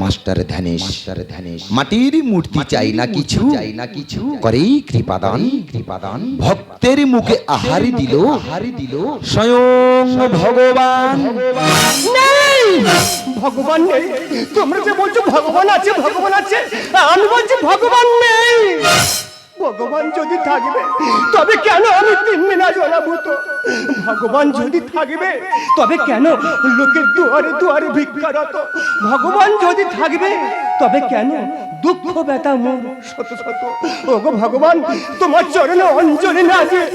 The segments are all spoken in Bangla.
Master ধ্যানেশ master ধ্যানেশ। মাটির মূর্তি চাই না কিছু চাই না কিছু। করেই কৃপাদান কৃপাদান। ভক্তের মুখে আহারি দিল আহারি দিল। স্বয়ং ভগবান। নেই। ভগবান নেই। তোমরা যে বলছো ভগবান আছে ভগবান আছে আমি বলছি ভগবান নেই। ভগবান যদি থাকবে, তবে কেন আমি তিন মিনা জনাভূত ভগবান যদি থাকবে, তবে কেন লোকের দুয়ারে দুয়ারে ভিক্ষারত? ভগবান যদি থাকবে, তবে কেন দুঃখ ব্যথা মোর শত শত? ওগো ভগবান, তোমার চরণে অঞ্জলি না দিয়ে,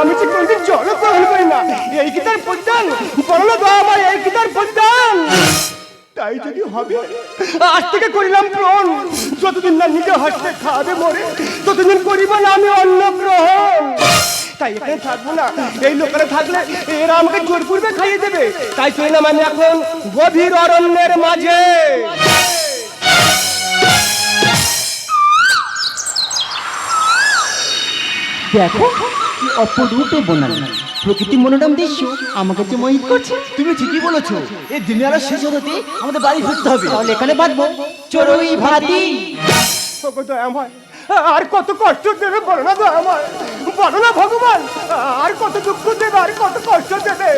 আমি যে কোনদিন জল গ্রহণ করি না। এই কি তার পরিত্রাণ বলো তো আমার এই কি তার পরিত্রাণ তাই যদি হবে, আজ থেকে করিলাম প্রণ যতদিন না নিজে হাসতে খাবে মরে, ততদিন করিব না আমি অন্ন গ্রহণ তাই এখানে থাকব না। এই লোকেরা থাকলে এরা আমাকে জোর পূর্বে খাইয়ে দেবে। তাই চললাম আমি এখন গভীর অরণ্যের মাঝে। দেখো কি অপরূপে বনানি। প্রকৃতি মনোরম দৃশ্য আমাকে যে মোহিত করছে। তুমি ঠিকই বলেছ। এই দিনে আর শেষ হতে আমাদের বাড়ি ফিরতে হবে। তাহলে এখানে বাঁধবো। চড়ুই ভাতি আর কত কষ্ট দেবে বলো না আমার বলো না ভগবান আর কত দুঃখ দেবে আর কত কষ্ট দেবে।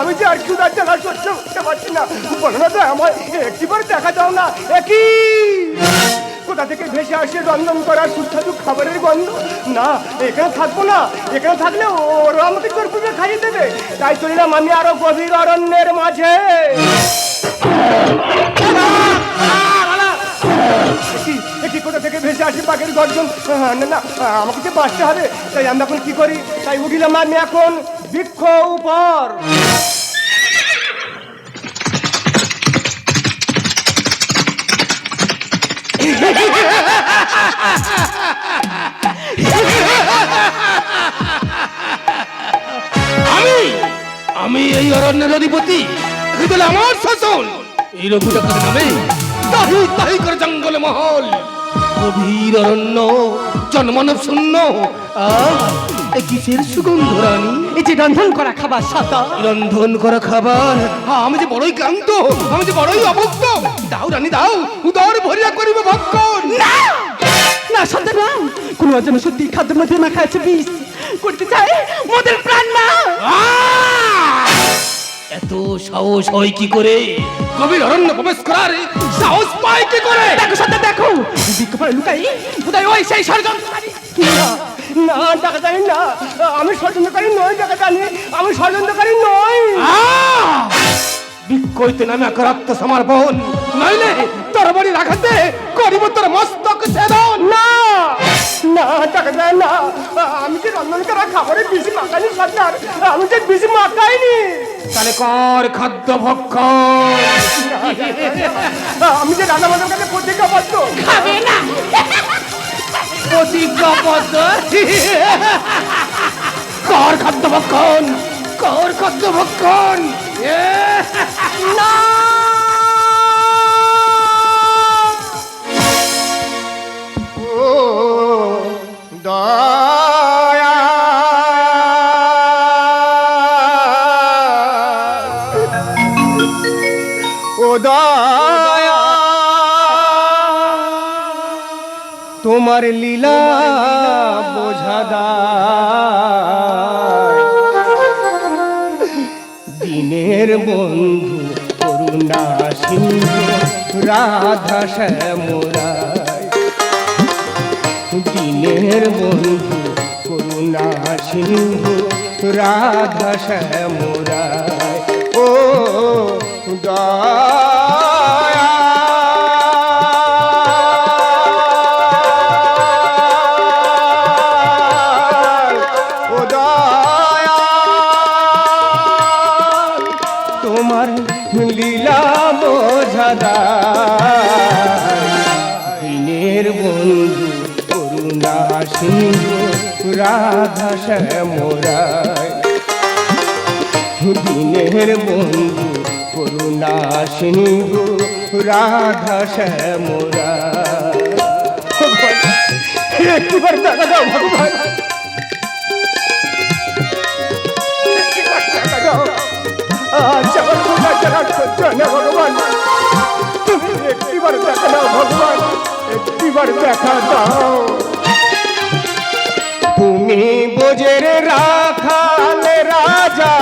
আমি যে আর ক্ষুদার জ্বালা সহ্য করতে পারছি না। বলো না দয়াময় একটিবার দেখা দাও না একই। কোথা থেকে ভেসে আসে রন্ধন করার সুস্বাদু খাবারের গন্ধ? না এখানে থাকব না। এখানে থাকলে ওরা আমাকে পূর্বে খাইয়ে দেবে। তাই চলিলাম আমি আরও গভীর অরণ্যের মাঝে। কি কোথা থেকে ভেসে আসি পাখির গর্জন? না না আহ, আমাকে যে বাঁচতে হবে। তাই আমি এখন কি করি? তাই উঠিলাম আমি এখন বৃক্ষ উপর। আমি আমি এই অরণ্যের অধিপতি আমার শাসন। এই রঘুটা করে নামে? তাহি তাহি করে জঙ্গলে মহল। গভীর অরণ্য, জন্মানব শূন্য। এ কিসের সুগন্ধ রানী? এই যে রন্ধন করা খাবার সাতা রন্ধন করা খাবার? আ, আমি যে বড়ই ক্লান্ত আমি যে বড়ই অভুক্ত। দাও রানী দাও উদর ভরিয়া করিব ভক্ষণ। না! না সন্তান কোন অজন সত্যি খাদ্যের মধ্যে মাখা আছে বিষ। করতে চায় মোদের প্রাণ না এত সাহস হয় কি করে? গভীর অরণ্য প্রবেশ করার সাহস পায় কি করে? দেখো সন্তান দেখো। বিক্ষ পরে লুকাই বোধহয় ওই সেই ষড়যন্ত্রকারী। না ডাকাতারি না। আমি ষড়যন্ত্রকারী নই ডাকাতারি আমি ষড়যন্ত্রকারী নই! বিক্ষইতে নামে আক্রান্ত সমর্পণ নইলে তোর বড়ি রাখাতে করিব তোর মস্তক ছেদন। না না ডাকাতারি না। আমি যে রন্ধন করা খাবারে বেশি মাখাইনি সরকার আমি যে বেশি মাখাইনি। তাহলে কর খাদ্য ভক্ষণ। আমি যে রান্না বান্নার কাছে প্রতিজ্ঞা পাচ্ছ খাবে না। প্রতিজ্ঞাবদ্ধ কর খাদ্য ভক্ষণ কর খাদ্য ভক্ষণ তোমার লীলা বোঝাদা দিনের বন্ধু করুণা সিংহ রাধা শ্যামরায়। দিনের বন্ধু করুণা সিংহ রাধা শ্যামরায়। ও দয়া দিনের বন্ধু করুণা সিংহ রাধা একটিবার দেখা দাও, ভগবান। একটিবার দেখা দাও। আজ আমার জ্বালা সহ্য না ভগবান। একটিবার দেখা দাও। বোঝের রাখাল রাজা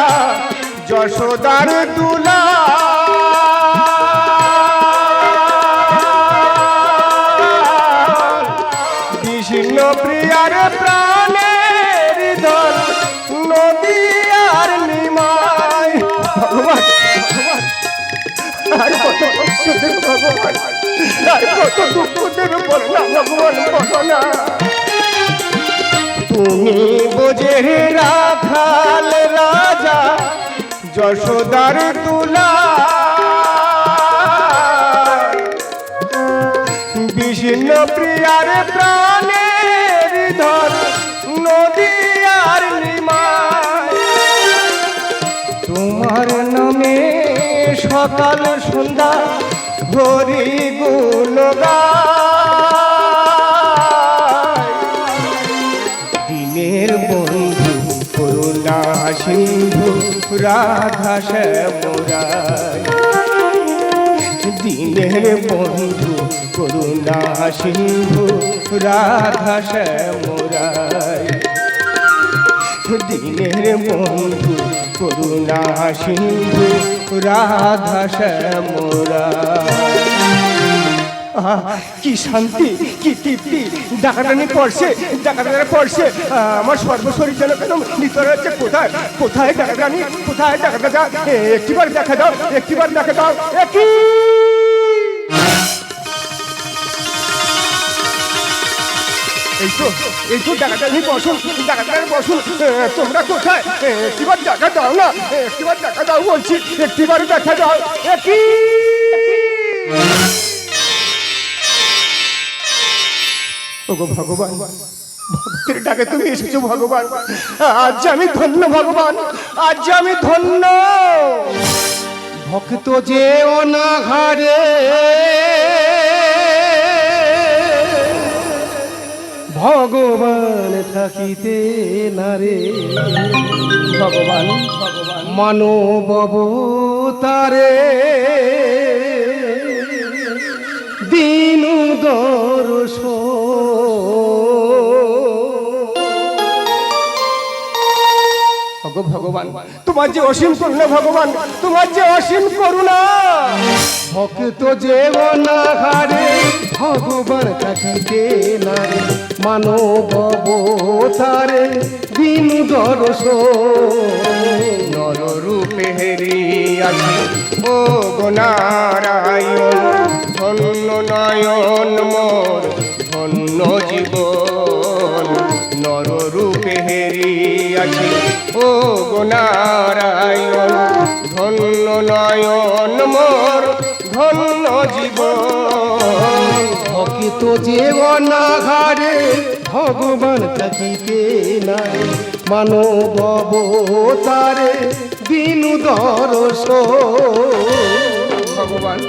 যশোদার দুলা। বিষ্ণ প্রিয়ার প্রাণের ধন নদী আর নিমাই। ভগবান ভগবান। দেব ভগবান। আর কত ভগবান তুমি বোঝে রাখাল রাজা, যশোদার তুলা বিষ্ণ প্রিয়ার প্রাণের ধর, নদী আর তোমার নামে সকাল সন্ধ্যা হরি গুণ রাধা শ্যামরায় দিনের বন্ধু করুণা সিন্ধু রাধা শ্যামরায় দিনের বন্ধু করুণা সিন্ধু রাধা শ্যামরায়। কি শান্তি, কি তৃপ্তি? ডাকাটানি পড়ছে ডাকাটানি পড়ছে। আমার সর্বশরীর যেন কেন নিতর হচ্ছে কোথায়? কোথায় ডাকাটানি কোথায় ডাকাটা একটিবার দেখা দাও, একটিবার দেখা দাও। একই! এই তো এই তো ডাকাটানি বসুন ডাকাটানি বসুন। তোমরা কোথায়? একটিবার দেখা দাও না। একটিবার দেখা দাও বলছি, একটিবার দেখা দাও। একই! ওগো ভগবান ভক্তের ডাকে তুমি এসেছ ভগবান। আজ আমি ধন্য ভগবান, আজ আমি ধন্য। ভক্ত যে অনাঘারে ভগবান থাকিতে নারে ভগবান ভগবান। মানব তারে। দিন দর্শ ভগবান। তোমার যে অসীম করুণা ভগবান তোমার যে অসীম করুণা। ভক্ত যে অনাহারে ভগবান থাকিতে নারে মানব তারে দিন দর্শ নররূপে হেরিয়াছে ও গনারায়ণ ধন্য নয়ন মোর ধন্য জীবন ও ধন্য নয়ন মোর, ধন্য জীবন। ভকিত জীবনাঘারে ভগবান থাকিতে নাই। মানব তারে দিনু দরস ভগবান,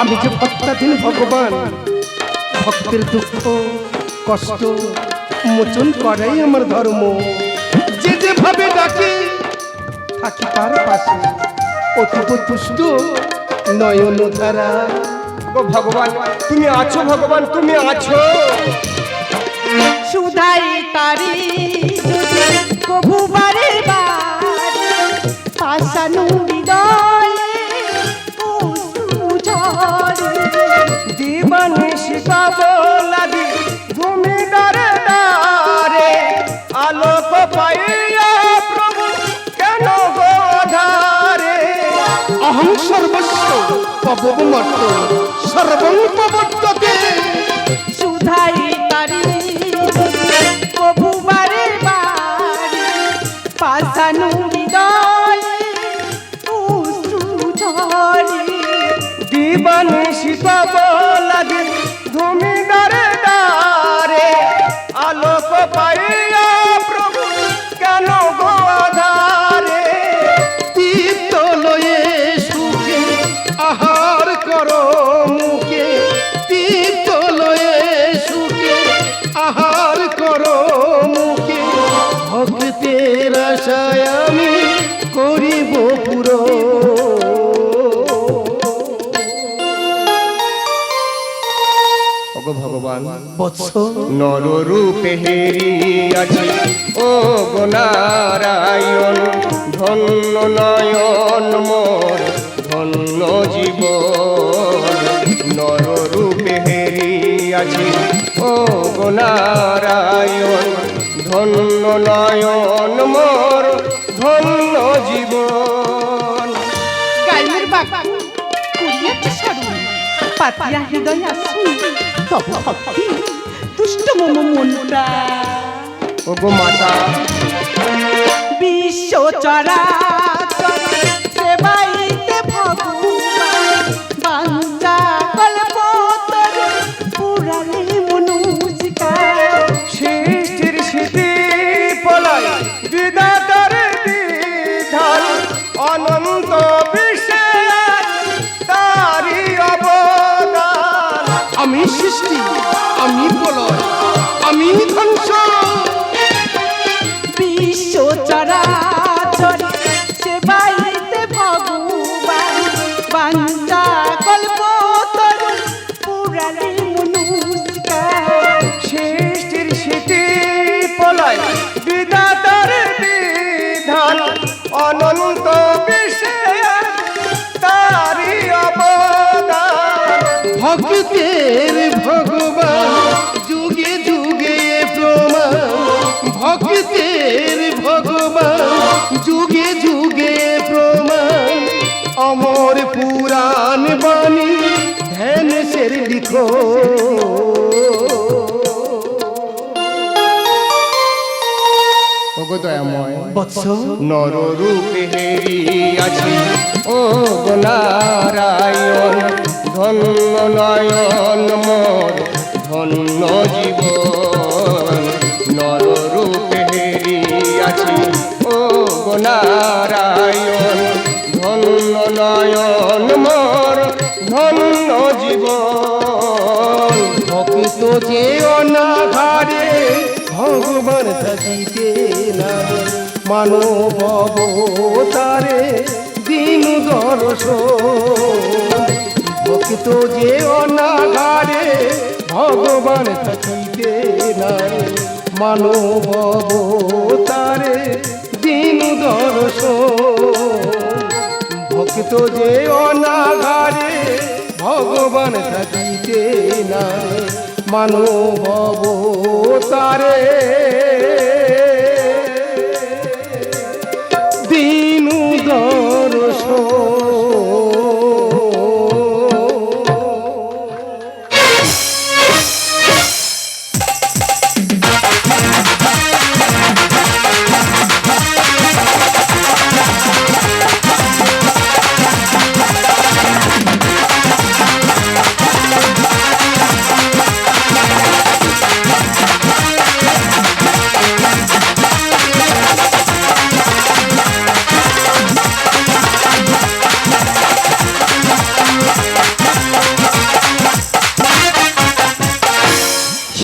আমি যে ভক্তাধীন ভগবান, ভক্তের দুঃখ, কষ্ট, মোচন করাই আমার ধর্ম। যে যেভাবে ডাকে থাকি তার পাশে। অতীব পুষ্ট নয়ন ধারা ভগবান তুমি আছো ভগবান তুমি আছো। সুধাই তারি কভু বারে বার পবমর্ত সর্বং প্রবর্ততে সুধাই পাশানু ভগবান বৎস নররূপে হেরিয়াছি। ও গো নারায়ণ ধন্য নয়ন মোর ধন্য জীবন। নররূপে হেরিয়াছি। ও গো ধন্য নয়ন মোর ধন্য গাইমের বাবা সরু পাতিয়া হৃদয় আসু বিশ্ব চরাচর আমি সৃষ্টি আমি প্রলয় আমি ধ্বংস। বিশ্ব চরাচর ওগো দয়াময় বৎস। নররূপে হেরিয়াছি ও গো নারায়ণ ধন্য নয়ন মোর ধন্য জীবন নররূপে হেরিয়াছি ও গো নারায়ণ ধন্য নয়ন মোর ধন্য জীবন ভক্ত যে অনাঘারে ভগবান থাকিতে না মানব তারে দিন দর্শ ভক্ত যে অনাঘারে ভগবান থাকিতে না মানব তারে দিন দর্শ ভক্ত যে অনাঘারে ভগবান থাকিতে না হব তারে।